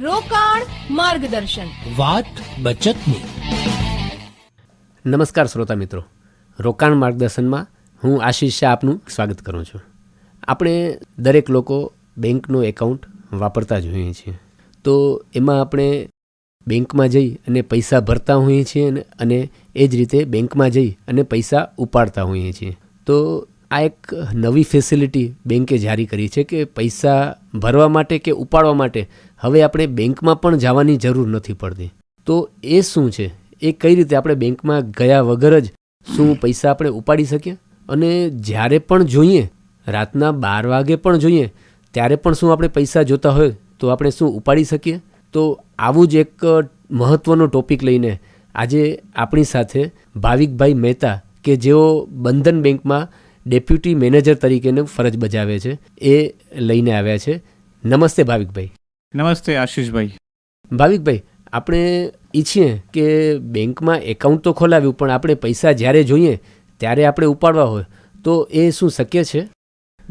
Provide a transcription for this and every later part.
રોકાણ માર્ગદર્શન. વાત બચતની. નમસ્કાર શ્રોતા મિત્રો. રોકાણ માર્ગદર્શનમાં હું આશીષ શાહ આપનું સ્વાગત કરું છું. આપણે દરેક લોકો બેંકનું એકાઉન્ટ વાપરતા જ હોઈએ છીએ. તો એમાં આપણે બેંકમાં જઈ અને પૈસા ભરતા હોઈએ છીએ અને- અને એ જ રીતે બેંકમાં જઈ અને પૈસા ઉપાડતા હોઈએ છીએ. તો આ એક નવી ફેસિલિટી બેન્કે જારી કરી છે કે પૈસા ભરવા માટે કે ઉપાડવા માટે હવે આપણે બેંકમાં પણ જવાની જરૂર નથી પડતી. તો એ શું છે? એ કઈ રીતે આપણે બેંકમાં ગયા વગર જ શું પૈસા આપણે ઉપાડી શકીએ? અને જ્યારે પણ જોઈએ, રાતના બાર વાગે પણ જોઈએ, ત્યારે પણ શું આપણે પૈસા જોતા હોય તો આપણે શું ઉપાડી શકીએ? તો આવું જ એક મહત્ત્વનો ટોપિક લઈને આજે આપણી સાથે ભાવિકભાઈ મહેતા કે જેઓ બંધન બેંકમાં ડેપ્યુટી મેનેજર તરીકેની ફરજ બજાવે છે. એ લઈને આવ્યા છે. નમસ્તે ભાવિકભાઈ. નમસ્તે આશીષભાઈ. ભાવિકભાઈ આપણે ઈચ્છીએ કે બેંકમાં એકાઉન્ટ તો ખોલાવ્યું પણ આપણે પૈસા જ્યારે જોઈએ ત્યારે આપણે ઉપાડવા હોય. તો એ શું શક્ય છે?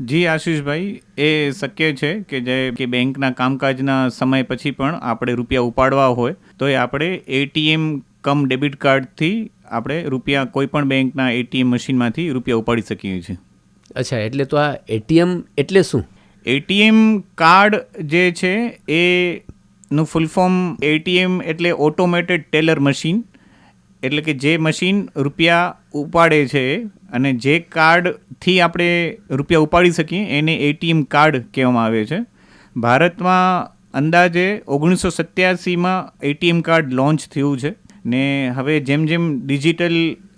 જી આશીષભાઈ એ શક્ય છે કે જે કે બેંકના કામકાજના સમય પછી પણ આપણે રૂપિયા ઉપાડવા હોય તો એ આપણે એટીએમ કમ ડેબિટ કાર્ડથી આપણે રૂપિયા કોઈ પણ બેંકના એટીએમ મશીનમાંથી રૂપિયા ઉપાડી શકીએ છીએ. અચ્છા એટલે તો આ એટીએમ એટલે શું? એટીએમ કાર્ડ જે છે એ નું ફૂલ ફોર્મ એટીએમ એટલે ઓટોમેટેડ ટેલર મશીન. એટલે કે જે મશીન રૂપિયા ઉપાડે છે અને જે કાર્ડથી આપણે રૂપિયા ઉપાડી શકીએ એને એટીએમ કાર્ડ કહેવામાં આવે છે. ભારતમાં અંદાજે ઓગણીસો સત્યાસીમાં એટીએમ કાર્ડ લોન્ચ થયું છે. ને હવે જેમ જેમ ડિજિટલ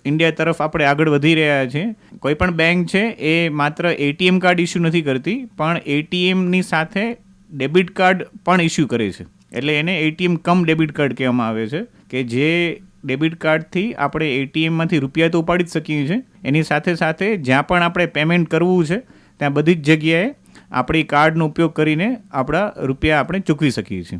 ઇન્ડિયા તરફ આપણે આગળ વધી રહ્યા છીએ કોઈ પણ બેંક છે એ માત્ર એટીએમ કાર્ડ ઇસ્યુ નથી કરતી, પણ એટીએમની સાથે ડેબિટ કાર્ડ પણ ઇસ્યુ કરે છે. એટલે એને એટીએમ કમ ડેબિટ કાર્ડ કહેવામાં આવે છે, કે જે ડેબિટ કાર્ડથી આપણે એટીએમમાંથી રૂપિયા તો ઉપાડી જ શકીએ છીએ. એની સાથે સાથે જ્યાં પણ આપણે પેમેન્ટ કરવું છે, ત્યાં બધી જ જગ્યાએ આપણી કાર્ડનો ઉપયોગ કરીને આપણા રૂપિયા આપણે ચૂકવી શકીએ છીએ.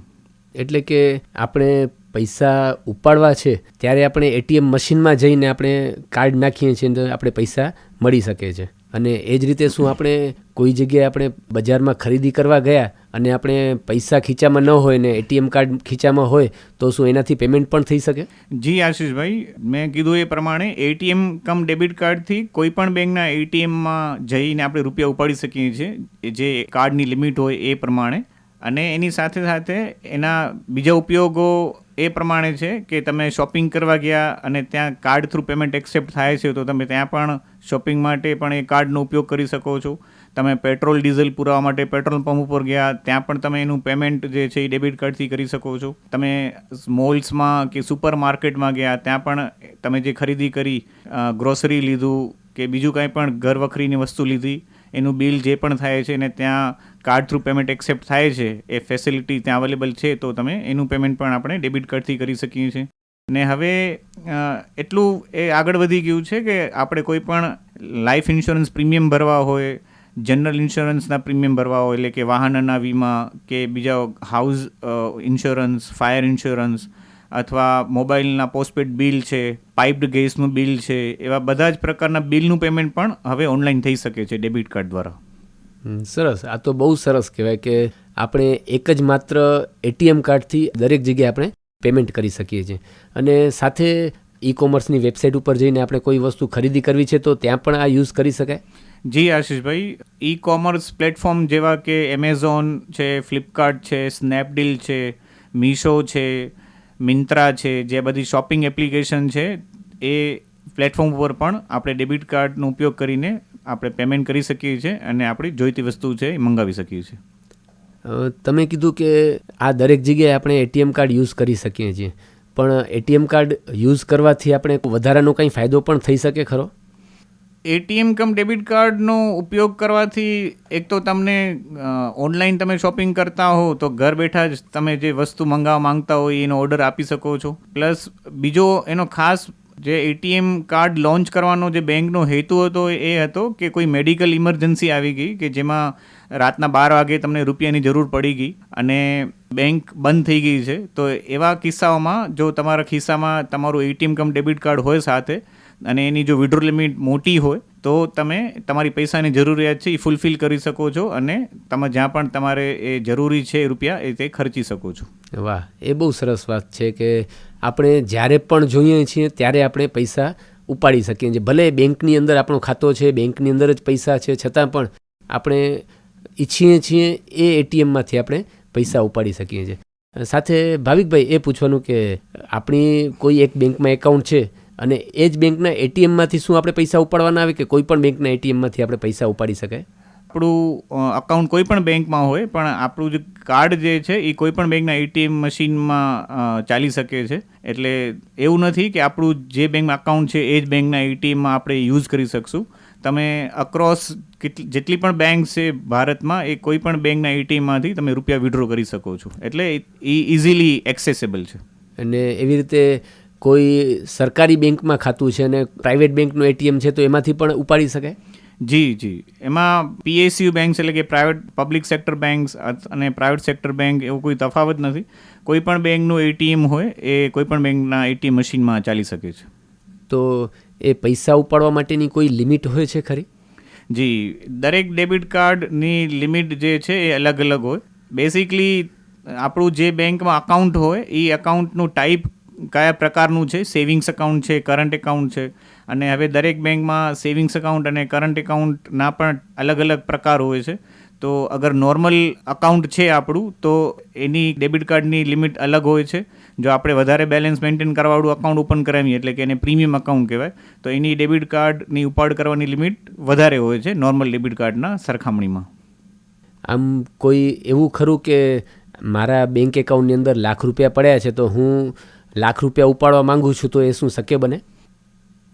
એટલે કે આપણે પૈસા ઉપાડવા છે, ત્યારે આપણે એટીએમ મશીનમાં જઈને આપણે કાર્ડ નાખીએ છીએ, તો આપણે પૈસા મળી શકે છે. અને એ જ રીતે શું આપણે કોઈ જગ્યાએ આપણે બજારમાં ખરીદી કરવા ગયા અને આપણે પૈસા ખીચામાં ન હોય ને એટીએમ કાર્ડ ખીચામાં હોય, તો શું એનાથી પેમેન્ટ પણ થઈ શકે? જી આશીષભાઈ, મેં કીધું એ પ્રમાણે એટીએમ કમ ડેબિટ કાર્ડથી કોઈ પણ બેંકના એટીએમમાં જઈને આપણે રૂપિયા ઉપાડી શકીએ છીએ, જે કાર્ડની લિમિટ હોય એ પ્રમાણે. અને એની સાથે સાથે એના બીજા ઉપયોગો એ પ્રમાણે છે કે તમે શોપિંગ કરવા ગયા અને ત્યાં કાર્ડ થ્રુ પેમેન્ટ એક્સેપ્ટ થાય છે, તો તમે ત્યાં પણ શોપિંગ માટે પણ એ કાર્ડનો ઉપયોગ કરી શકો છો. તમે પેટ્રોલ, ડીઝલ પુરાવા માટે પેટ્રોલ પંપ ઉપર ગયા, ત્યાં પણ તમે એનું પેમેન્ટ જે છે એ ડેબિટ કાર્ડથી કરી શકો છો. તમે મોલ્સમાં કે સુપર માર્કેટમાં ગયા, ત્યાં પણ તમે જે ખરીદી કરી ગ્રોસરી લીધું કે બીજું કાંઈ પણ ઘર વખરીની વસ્તુ લીધી, એનું બિલ જે પણ થાય છે ને ત્યાં કાર્ડ થ્રુ પેમેન્ટ એક્સેપ્ટ થાય છે, એ ફેસિલિટી ત્યાં અવેલેબલ છે, તો તમે એનું પેમેન્ટ પણ આપણે ડેબિટ કાર્ડથી કરી શકીએ છીએ. ને હવે એટલું એ આગળ વધી ગયું છે કે આપણે કોઈ પણ લાઈફ ઇન્સ્યોરન્સ પ્રીમિયમ ભરવા હોય જનરલ ઇન્સ્યોરન્સના પ્રીમિયમ ભરવા હોય, એટલે કે વાહનના વીમા કે બીજા હાઉસ ઇન્સ્યોરન્સ ફાયર ઇન્સ્યોરન્સ અથવા મોબાઈલના પોસ્ટપેડ બિલ છે પાઇપ્ડ ગેસનું બિલ છે, એવા બધા જ પ્રકારના બિલનું પેમેન્ટ પણ હવે ઓનલાઈન થઈ શકે છે ડેબિટ કાર્ડ દ્વારા. સરસ. આ તો બહુ સરસ કહેવાય કે આપણે એક જ માત્ર એટીએમ કાર્ડથી દરેક જગ્યાએ આપણે પેમેન્ટ કરી શકીએ છીએ. અને સાથે ઈ કોમર્સની વેબસાઇટ ઉપર જઈને આપણે કોઈ વસ્તુ ખરીદી કરવી છે તો ત્યાં પણ આ યુઝ કરી શકાય? જી, આશીષભાઈ. ઈ કોમર્સ પ્લેટફોર્મ જેવા કે એમેઝોન છે ફ્લિપકાર્ટ છે સ્નેપડીલ છે મીશો છે મિન્ત્રા છે, જે બધી શોપિંગ એપ્લિકેશન છે, એ પ્લેટફોર્મ ઉપર પણ આપણે ડેબિટ કાર્ડનો ઉપયોગ કરીને આપણે પેમેન્ટ કરી શકીએ છીએ અને આપણી જોઈતી વસ્તુ છે એ મંગાવી શકીએ છીએ. તમે કીધું કે આ દરેક જગ્યાએ આપણે એટીએમ કાર્ડ યુઝ કરી શકીએ છીએ. પણ એટીએમ કાર્ડ યુઝ કરવાથી આપણે વધારાનો કંઈ ફાયદો પણ થઈ શકે ખરો? એટીએમ કમ ડેબિટ કાર્ડનો ઉપયોગ કરવાથી એક તો તમને ઓનલાઈન તમે શોપિંગ કરતા હો તો ઘર બેઠા જ તમે જે વસ્તુ મંગાવવા માંગતા હો એનો ઓર્ડર આપી શકો છો. પ્લસ બીજો એનો ખાસ જે એટીએમ કાર્ડ લોન્ચ કરવાનો જે બેંકનો હેતુ હતો એ હતો કે કોઈ મેડિકલ ઇમરજન્સી આવી ગઈ કે જેમાં રાતના બાર વાગે તમને રૂપિયાની જરૂર પડી ગઈ અને બેંક બંધ થઈ ગઈ છે. તો એવા કિસ્સાઓમાં જો તમારા ખિસ્સામાં તમારું એટીએમ કમ ડેબિટ કાર્ડ હોય સાથે અને એની જો વિડ્રો લિમિટ મોટી હોય, તો તમે તમારી પૈસાની જરૂરિયાત છે એ ફૂલફિલ કરી શકો છો અને તમે જ્યાં પણ તમારે એ જરૂરી છે રૂપિયા એ તે ખર્ચી શકો છો. વાહ, એ બહુ સરસ વાત છે કે આપણે જ્યારે પણ જોઈએ છીએ, ત્યારે આપણે પૈસા ઉપાડી શકીએ છીએ. ભલે બેંકની અંદર આપણો ખાતો છે, બેંકની અંદર જ પૈસા છે, છતાં પણ આપણે ઈચ્છીએ છીએ એ એટીએમમાંથી આપણે પૈસા ઉપાડી શકીએ છીએ. સાથે ભાવિકભાઈ, એ પૂછવાનું કે આપણી કોઈ એક બેંકમાં એકાઉન્ટ છે અને એ જ બેંકના એટીએમમાંથી શું આપણે પૈસા ઉપાડવાના આવે કે કોઈ પણ બેંકના એટીએમમાંથી આપણે પૈસા ઉપાડી શકાય? આપણું અકાઉન્ટ કોઈ પણ બેંકમાં હોય, પણ આપણું જે કાર્ડ જે છે, એ કોઈ પણ બેંકના એટીએમ મશીનમાં ચાલી શકે છે. એટલે એવું નથી કે આપણું જે બેંકમાં અકાઉન્ટ છે, એ જ બેંકના એટીએમમાં આપણે યુઝ કરી શકશું. તમે અક્રોસ કેટલી જેટલી પણ બેંક છે ભારતમાં, એ કોઈ પણ બેંકના એટીએમમાંથી તમે રૂપિયા વિડ્રો કરી શકો છો. એટલે એ ઇઝીલી એક્સેસેબલ છે. અને એવી રીતે કોઈ સરકારી બેંકમાં ખાતું છે અને પ્રાઇવેટ બેંકનું એટીએમ છે, તો એમાંથી પણ ઉપાડી શકાય? જી જી. એમાં પીએસયુ બેંક્સ એટલે કે પ્રાઇવેટ પબ્લિક સેક્ટર બેંક્સ અને પ્રાઇવેટ સેક્ટર બેંક એવું કોઈ તફાવત નથી. કોઈ પણ બેંકનું એટીએમ હોય એ કોઈ પણ બેંકના એટીએમ મશીનમાં ચાલી શકે છે. તો એ પૈસા ઉપાડવા માટેની કોઈ લિમિટ હોય છે ખરી? જી. દરેક ડેબિટ કાર્ડની લિમિટ જે છે એ અલગ અલગ હોય. બેસિકલી આપણું જે બેંકમાં અકાઉન્ટ હોય એ અકાઉન્ટનું ટાઈપ કયા પ્રકારનું છે? સેવિંગ્સ અકાઉન્ટ છે કરંટ એકાઉન્ટ છે અને હવે દરેક બેંકમાં સેવિંગ્સ અકાઉન્ટ અને કરંટ એકાઉન્ટના પણ અલગ અલગ પ્રકાર હોય છે. તો અગર નોર્મલ અકાઉન્ટ છે આપણું, તો એની ડેબિટ કાર્ડની લિમિટ અલગ હોય છે. જો આપણે વધારે બેલેન્સ મેન્ટેન કરવાવાળું અકાઉન્ટ ઓપન કરાવીએ, એટલે કે એને પ્રીમિયમ અકાઉન્ટ કહેવાય, તો એની ડેબિટ કાર્ડની ઉપાડ કરવાની લિમિટ વધારે હોય છે નોર્મલ ડેબિટ કાર્ડના સરખામણીમાં. આમ કોઈ એવું ખરું કે મારા બેંક એકાઉન્ટની અંદર લાખ રૂપિયા પડ્યા છે, તો હું લાખ રૂપિયા ઉપાડવા માંગુ છું, તો એ શું શક્ય બને?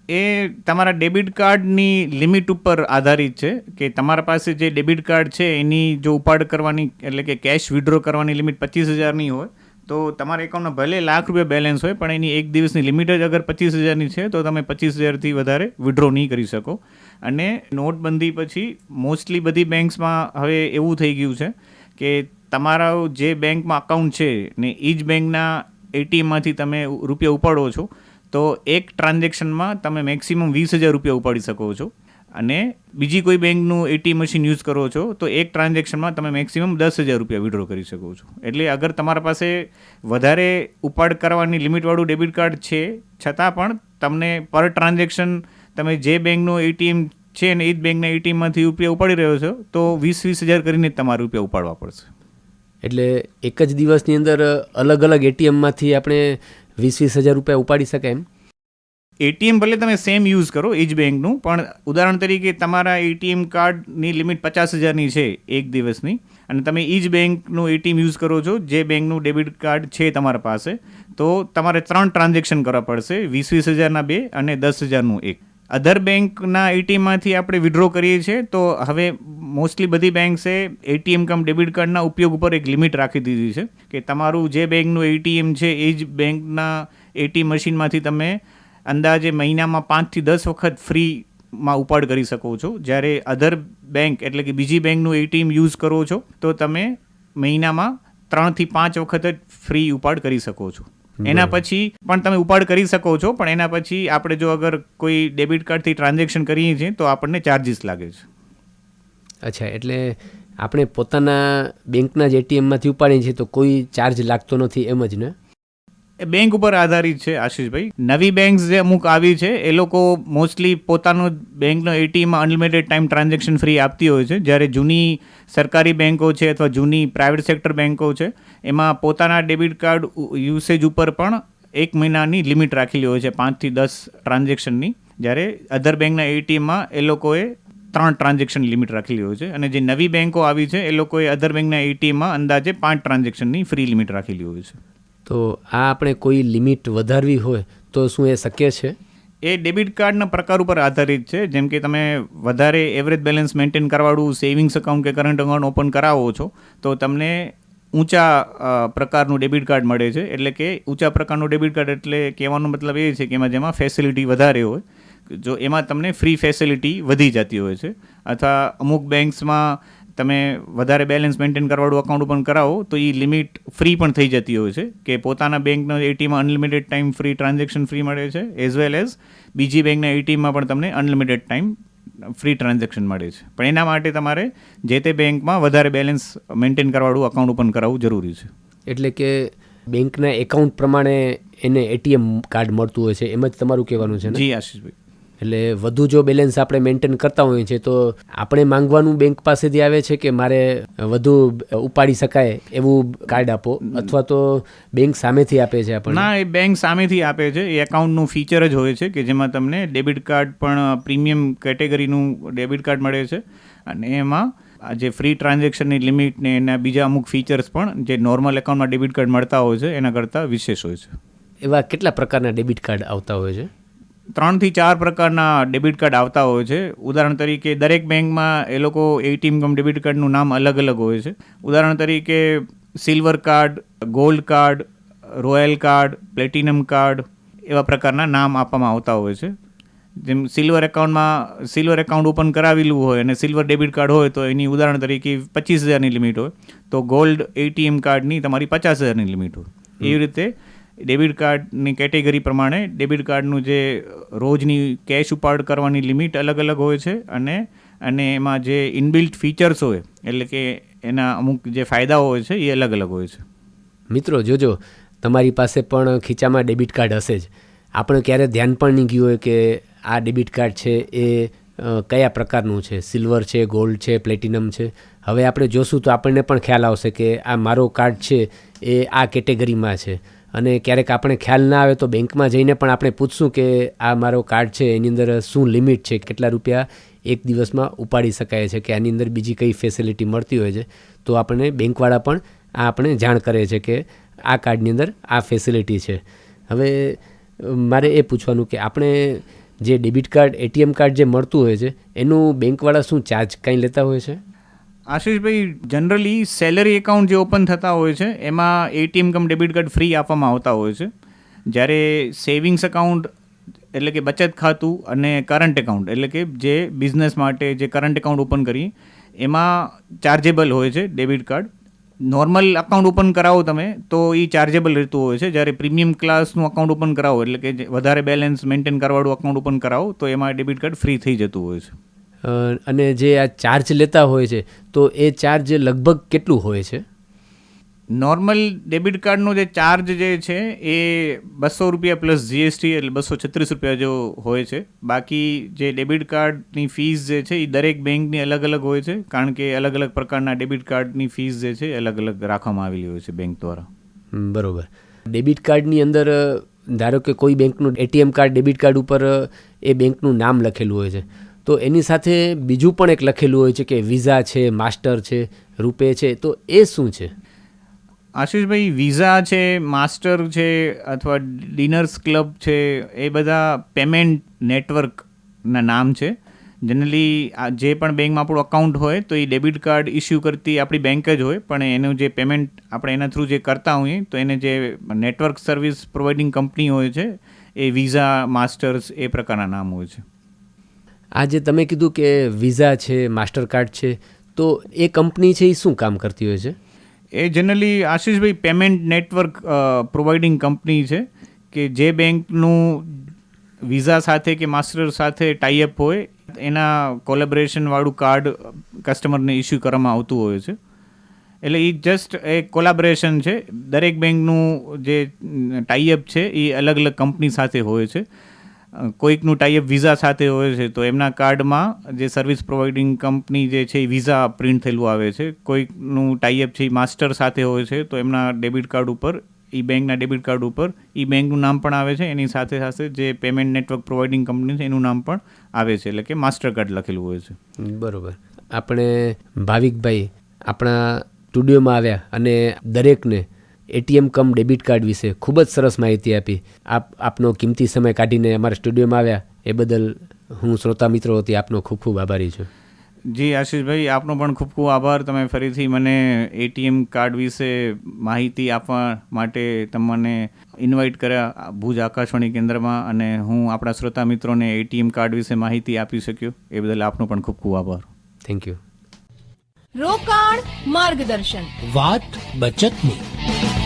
એ તમારા ડેબિટ કાર્ડની લિમિટ ઉપર આધારિત છે કે તમારા પાસે જે ડેબિટ કાર્ડ છે, એની જો ઉપાડ કરવાની, એટલે કે કેશ વિડ્રો કરવાની લિમિટ પચીસ હજારની હોય, તો તમારા એકાઉન્ટમાં ભલે લાખ રૂપિયા બેલેન્સ હોય, પણ એની એક દિવસની લિમિટ જ અગર પચીસ હજારની છે, તો તમે પચીસ હજારથી વધારે વિડ્રો નહીં કરી શકો. અને નોટબંધી પછી મોસ્ટલી બધી બેંક્સમાં હવે એવું થઈ ગયું છે કે તમારા જે બેંકમાં અકાઉન્ટ છે ને એ જ બેંકના એટીએમમાંથી તમે રૂપિયા ઉપાડો છો તો એક ટ્રાન્ઝેક્શનમાં તમે મેક્સિમમ વીસ હજાર રૂપિયા ઉપાડી શકો છો. અને બીજી કોઈ બેંકનું એટીએમ મશીન યુઝ કરો છો, તો એક ટ્રાન્ઝેક્શનમાં તમે મેક્સિમમ દસ હજાર રૂપિયા વિડ્રો કરી શકો છો. એટલે અગર તમારા પાસે વધારે ઉપાડ કરવાની લિમિટવાળું ડેબિટ કાર્ડ છે, છતાં પણ તમને પર ટ્રાન્ઝેક્શન તમે જે બેંકનું એટીએમ છે ને એ જ બેંકના એટીએમમાંથી રૂપિયા ઉપાડી રહ્યો છો, તો વીસ વીસ હજાર કરીને તમારે રૂપિયા ઉપાડવા પડશે. એટલે એક જ દિવસની અંદર અલગ અલગ એટીએમમાંથી આપણે વીસ વીસ હજાર રૂપિયા ઉપાડી શકે એમ. એટીએમ ભલે તમે સેમ યુઝ કરો, એ જ બેંકનું, પણ ઉદાહરણ તરીકે તમારા એટીએમ કાર્ડની લિમિટ પચાસ હજારની છે એક દિવસની, અને તમે એ જ બેંકનું એટીએમ યુઝ કરો છો, જે બેંકનું ડેબિટ કાર્ડ છે તમારા પાસે, તો તમારે ત્રણ ટ્રાન્ઝેક્શન કરવા પડશે વીસ વીસ હજારના બે અને દસ હજારનું એક. અધર બેંકના એટીએમમાંથી આપણે વિડ્રો કરીએ છીએ, તો હવે મોસ્ટલી બધી બેંક્સે એટીએમ કમ ડેબિટ કાર્ડના ઉપયોગ ઉપર એક લિમિટ રાખી દીધી છે કે તમારું જે બેંકનું એટીએમ છે, એ જ બેંકના એટીએમ મશીનમાંથી તમે અંદાજે મહિનામાં પાંચથી દસ વખત ફ્રીમાં ઉપાડ કરી શકો છો. જ્યારે અધર બેંક એટલે કે બીજી બેંકનું એટીએમ યુઝ કરો છો, તો તમે મહિનામાં ત્રણથી પાંચ વખત જ ફ્રી ઉપાડ કરી શકો છો. એના પછી પણ તમે ઉપાડ કરી શકો છો પણ એના પછી આપણે જો અગર કોઈ ડેબિટ કાર્ડથી ટ્રાન્ઝેક્શન કરીએ છીએ તો આપણને ચાર્જિસ લાગે છે. અચ્છા એટલે આપણે પોતાના બેંકના જ એટીએમમાંથી ઉપાડીએ છીએ તો કોઈ ચાર્જ લાગતો નથી એમ જ ને? એ બેંક ઉપર આધારિત છે આશીષભાઈ. નવી બેંક્સ જે અમુક આવી છે, એ લોકો મોસ્ટલી પોતાનો બેંકનો એટીએમમાં અનલિમિટેડ ટાઈમ ટ્રાન્ઝેક્શન ફ્રી આપતી હોય છે. જ્યારે જૂની સરકારી બેંકો છે અથવા જૂની પ્રાઇવેટ સેક્ટર બેંકો છે, એમાં પોતાના ડેબિટ કાર્ડ યુસેજ ઉપર પણ એક મહિનાની લિમિટ રાખેલી હોય છે પાંચથી દસ ટ્રાન્ઝેક્શનની જ્યારે અધર બેંકના એટીએમમાં એ લોકોએ ત્રણ ટ્રાન્ઝેક્શન લિમિટ રાખેલી હોય છે. અને જે નવી બેંકો આવી છે, એ લોકોએ અધર બેંકના એટીએમમાં અંદાજે પાંચ ટ્રાન્ઝેક્શનની ફ્રી લિમિટ રાખેલી હોય છે. તો આ આપણે કોઈ લિમિટ વધારવી હોય તો શું એ શક્ય છે? એ ડેબિટ કાર્ડના પ્રકાર ઉપર આધારિત છે. જેમ કે તમે વધારે એવરેજ બેલેન્સ મેન્ટેન કરવાળું સેવિંગ્સ અકાઉન્ટ કે કરંટ અકાઉન્ટ ઓપન કરાવો છો, તો તમને ઊંચા પ્રકારનું ડેબિટ કાર્ડ મળે છે. એટલે કે ઊંચા પ્રકારનું ડેબિટ કાર્ડ એટલે કહેવાનો મતલબ એ છે કે એમાં જેમાં ફેસિલિટી વધારે હોય, જો એમાં તમને ફ્રી ફેસિલિટી વધી જતી હોય છે. અથવા અમુક બેંક્સમાં તમે વધારે બેલેન્સ મેન્ટેન કરવાળું અકાઉન્ટ ઓપન કરાવો તો એ લિમિટ ફ્રી પણ થઈ જતી હોય છે કે પોતાના બેંકનો એટીમાં unlimited time free transaction free મળે છે એઝ વેલ એઝ બીજી બેંકના એટીએમમાં પણ તમને અનલિમિટેડ ટાઈમ ફ્રી ટ્રાન્ઝેક્શન મળે છે. પણ એના માટે તમારે જે તે બેંકમાં વધારે બેલેન્સ મેન્ટેન કરવાળું અકાઉન્ટ ઓપન કરાવવું જરૂરી છે. એટલે કે બેંકના એકાઉન્ટ પ્રમાણે એને એટીએમ કાર્ડ મળતું હોય છે એમ જ તમારું કહેવાનું છે જી આશીષભાઈ. એટલે વધુ જો બેલેન્સ આપણે મેન્ટેન કરતા હોઈએ છીએ તો આપણે માંગવાનું બેંક પાસેથી આવે છે કે મારે વધુ ઉપાડી શકાય એવું કાર્ડ આપો? અથવા તો બેંક સામેથી આપે છે આપણને? ના એ બેંક સામેથી આપે છે. એ એકાઉન્ટનું ફીચર જ હોય છે કે જેમાં તમને ડેબિટ કાર્ડ પણ પ્રીમિયમ કેટેગરીનું ડેબિટ કાર્ડ મળે છે. અને એમાં આ જે ફ્રી ટ્રાન્ઝેક્શનની લિમિટ ને એના બીજા અમુક ફીચર્સ પણ જે નોર્મલ એકાઉન્ટમાં ડેબિટ કાર્ડ મળતા હોય છે એના કરતાં વિશેષ હોય છે. એવા કેટલા પ્રકારના ડેબિટ કાર્ડ આવતા હોય છે? ત્રણથી ચાર પ્રકારના ડેબિટ કાર્ડ આવતા હોય છે. ઉદાહરણ તરીકે, દરેક બેંકમાં એ લોકો એટીએમ કમ ડેબિટ કાર્ડનું નામ અલગ અલગ હોય છે. ઉદાહરણ તરીકે, silver card, gold card, royal card, platinum card એવા પ્રકારના નામ આપવામાં આવતા હોય છે. જેમ સિલ્વર એકાઉન્ટમાં, સિલ્વર એકાઉન્ટ ઓપન કરાવેલું હોય અને સિલ્વર ડેબિટ કાર્ડ હોય તો એની ઉદાહરણ તરીકે પચીસ હજારની લિમિટ હોય. તો ગોલ્ડ એટીએમ કાર્ડની તમારી પચાસ હજારની લિમિટ હોય. એવી રીતે ડેબિટ કાર્ડની કેટેગરી પ્રમાણે ડેબિટ કાર્ડનું જે રોજની કેશ ઉપાડ કરવાની લિમિટ અલગ અલગ હોય છે અને અને એમાં જે ઇનબિલ્ટ ફીચર્સ હોય, એટલે કે એના અમુક જે ફાયદાઓ હોય છે, એ અલગ અલગ હોય છે. મિત્રો, જોજો, તમારી પાસે પણ ખીચામાં ડેબિટ કાર્ડ હશે જ. આપણે ક્યારે ધ્યાન પણ નહીં ગયું હોય કે આ ડેબિટ કાર્ડ છે એ કયા પ્રકારનું છે? સિલ્વર છે, ગોલ્ડ છે, પ્લેટિનમ છે? હવે આપણે જોશું તો આપણને પણ ખ્યાલ આવશે કે આ મારો કાર્ડ છે એ આ કેટેગરીમાં છે. અને ક્યારેક આપણે ખ્યાલ ના આવે તો બેંકમાં જઈને પણ આપણે પૂછશું કે આ મારો કાર્ડ છે, એની અંદર શું લિમિટ છે, કેટલા રૂપિયા એક દિવસમાં ઉપાડી શકાય છે, કે આની અંદર બીજી કઈ ફેસિલિટી મળતી હોય છે. તો આપણને બેંકવાળા પણ આ આપણે જાણ કરે છે કે આ કાર્ડની અંદર આ ફેસિલિટી છે. હવે, મારે એ પૂછવાનું કે આપણે જે ડેબિટ કાર્ડ, એટીએમ કાર્ડ જે મળતું હોય છે, એનું બેંકવાળા શું ચાર્જ કાંઈ લેતા હોય છે? આશીષભાઈ જનરલી સેલરી એકાઉન્ટ જે ઓપન થતા હોય છે, એમાં ATM cum debit card free આપવામાં આવતા હોય છે. જ્યારે સેવિંગ્સ એકાઉન્ટ એટલે કે બચત ખાતું અને કરંટ એકાઉન્ટ એટલે કે જે બિઝનેસ માટે જે કરંટ એકાઉન્ટ ઓપન કરીએ, એમાં ચાર્જેબલ હોય છે debit card normal account open કરાવો તમે, તો એ ચાર્જેબલ રહેતું હોય છે. જ્યારે પ્રીમિયમ ક્લાસનું અકાઉન્ટ ઓપન કરાવો, એટલે કે વધારે બેલેન્સ મેન્ટેન કરવાવાળું અકાઉન્ટ ઓપન કરાવો, તો એમાં ડેબિટ કાર્ડ ફ્રી થઈ જતું હોય છે. અને જે આ ચાર્જ લેતા હોય છે તો એ ચાર્જ લગભગ કેટલું હોય છે? નોર્મલ ડેબિટ કાર્ડનો જે ચાર્જ જે છે એ બસો રૂપિયા પ્લસ જીએસટી એટલે બસો છત્રીસ રૂપિયા જેવો હોય છે. બાકી જે ડેબિટ કાર્ડની ફીસ જે છે એ દરેક બેંકની અલગ અલગ હોય છે કારણ કે અલગ અલગ પ્રકારના ડેબિટ કાર્ડની ફીસ જે છે અલગ અલગ રાખવામાં આવેલી હોય છે બેંક દ્વારા. બરોબર. ડેબિટ કાર્ડની અંદર ધારો કે કોઈ બેંકનું એટીએમ કાર્ડ ડેબિટ કાર્ડ ઉપર એ બેંકનું નામ લખેલું હોય છે. તો એની સાથે બીજું પણ એક લખેલું હોય છે કે વિઝા છે માસ્ટર છે રૂપે છે, તો એ શું છે? આશીષભાઈ વિઝા છે માસ્ટર છે અથવા ડિનર્સ ક્લબ છે, એ બધા પેમેન્ટ નેટવર્કના નામ છે. જનરલી જે પણ બેંકમાં આપણું અકાઉન્ટ હોય તો એ ડેબિટ કાર્ડ ઇસ્યુ કરતી આપણી બેંક જ હોય, પણ એનું જે પેમેન્ટ આપણે એના થ્રુ જે કરતા હોઈએ, તો એને જે નેટવર્ક સર્વિસ પ્રોવાઇડિંગ કંપની હોય છે, એ વિઝા માસ્ટર્સ એ પ્રકારના નામ હોય છે. આ જે તમે કીધું કે વિઝા છે માસ્ટર કાર્ડ છે, તો એ કંપની છે એ શું કામ કરતી હોય છે? એ જનરલી આશીષભાઈ પેમેન્ટ નેટવર્ક પ્રોવાઇડિંગ કંપની છે કે જે બેંકનું વિઝા સાથે કે માસ્ટર સાથે ટાઈઅપ હોય, એના કોલેબરેશનવાળું કાર્ડ કસ્ટમરને ઇસ્યુ કરવામાં આવતું હોય છે. એટલે એ જસ્ટ એ કોલાબરેશન છે. દરેક બેંકનું જે ટાઈઅપ છે એ અલગ અલગ કંપની સાથે હોય છે. કોઈકનું ટાઈઅપ વિઝા સાથે હોય છે, તો એમના કાર્ડમાં જે સર્વિસ પ્રોવાઇડિંગ કંપની જે છે, એ વિઝા પ્રિન્ટ થયેલું આવે છે. કોઈકનું ટાઈઅપ છે, એ માસ્ટર સાથે હોય છે, તો એમના ડેબિટ કાર્ડ ઉપર, ઈ બેંકના ડેબિટ કાર્ડ ઉપર, ઈ બેંકનું નામ પણ આવે છે, એની સાથે સાથે જે પેમેન્ટ નેટવર્ક પ્રોવાઇડિંગ કંપની છે, એનું નામ પણ આવે છે, એટલે કે માસ્ટર કાર્ડ લખેલું હોય છે. બરોબર. આપણે ભાવિકભાઈ આપણા સ્ટુડિયોમાં આવ્યા અને દરેકને એટીએમ કમ ડેબિટ કાર્ડ વિશે ખૂબ જ સરસ માહિતી આપી. આપ આપનો કિંમતી સમય કાઢીને અમારા સ્ટુડિયોમાં આવ્યા એ બદલ હું શ્રોતા મિત્રો વતી આપનો ખૂબ ખૂબ આભારી છું. જી આશીષભાઈ આપનો પણ ખૂબ ખૂબ આભાર. તમે ફરીથી મને એટીએમ કાર્ડ વિશે માહિતી આપવા માટે તમને ઇન્વાઇટ કર્યા ભુજ આકાશવાણી કેન્દ્રમાં અને હું આપણા શ્રોતા મિત્રોને એટીએમ કાર્ડ વિશે માહિતી આપી શક્યો. એ બદલ આપનો પણ ખૂબ ખૂબ આભાર. થેન્ક યુ રોકાણ માર્ગદર્શન. વાત બચતની.